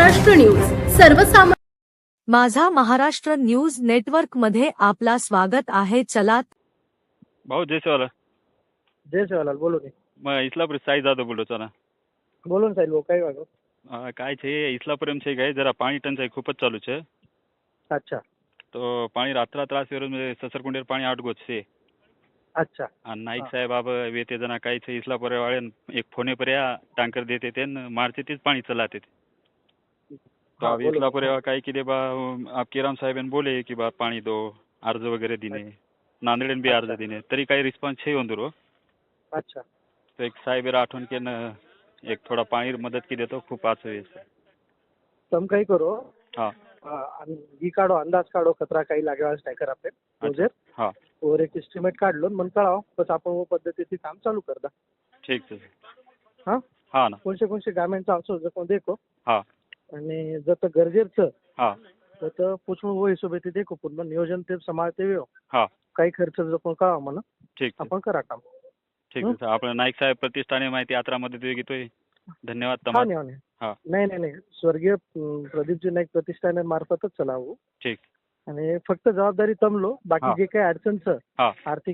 Maharashtra news सर्वसामान्य माझा Maharashtra news network मध्ये आपला स्वागत आहे चला भाऊ जय सेवाला जय सेवालाल બોલો ને मैं इस्लापुर साई जादव બોલું છું ને બોલો ને સાહેબ કઈ વાગો અ, કાંઈ છે ઇસ્લાપુર એમ છે કે જરા પાણી ટંચાઈ ખૂબ જ ચાલુ છે अच्छा તો પાણી રાત્રા ત્રાસ વિરોધ સસરકુંડેર પાણી આટકો જ છે अच्छा आणि नाईक हा. साहेब आब वेते जना काही છે इस्लापुर वाले एक फोने पर या टँकर देते ते न मारते तेच पाणी चलाते ते तो हाँ, अब एक बोलो बा आपके राम बोले कि बा पानी दो अर्ज वगैरह दिने। नांदेड भी अर्ज अच्छा। तरी काही रिस्पॉन्स छे अंदर अच्छा। तो एक साहेब आठवण के न एक थोड़ा पानी मदद की देतो खूप आज तुम कहीं करो। हाँ। ही काढो अंदाज काढो कचरा काही लागेल स्टॅकर आपले अच्छा। प्रोजेक्ट हाँ। वर एक एस्टीमेट काढलो मग कळाव बस आपण वो पद्धतीचे काम चालू करता. ठीक है हा? हाँ ना. कोणसे कोणसे गार्मेंटचा असो जो कोण देखो. हाँ. आणि जर तर गरजेचं हा. पूछून वो हिशोबे ते देखो पूर्ण नियोजन ते सांभाळते वेळ. हा. काही खर्च म्हणा ठीक आहे. आपण करा काम. ठीक आहे सर. आपलं नाईक साहेब प्रतिष्ठाने माहिती यात्रामध्ये ते घेतोय धन्यवाद हा तमाम. नाही हा, नाही हा. नाही नाही नाही. स्वर्गीय अं, प्रदीपजी नाईक प्रतिष्ठाना मार्फतच चलावू. ठीक. आणि फक्त जबाबदारी तमलो बाकी हा. जे काही अडचणचं हा. आर्थिक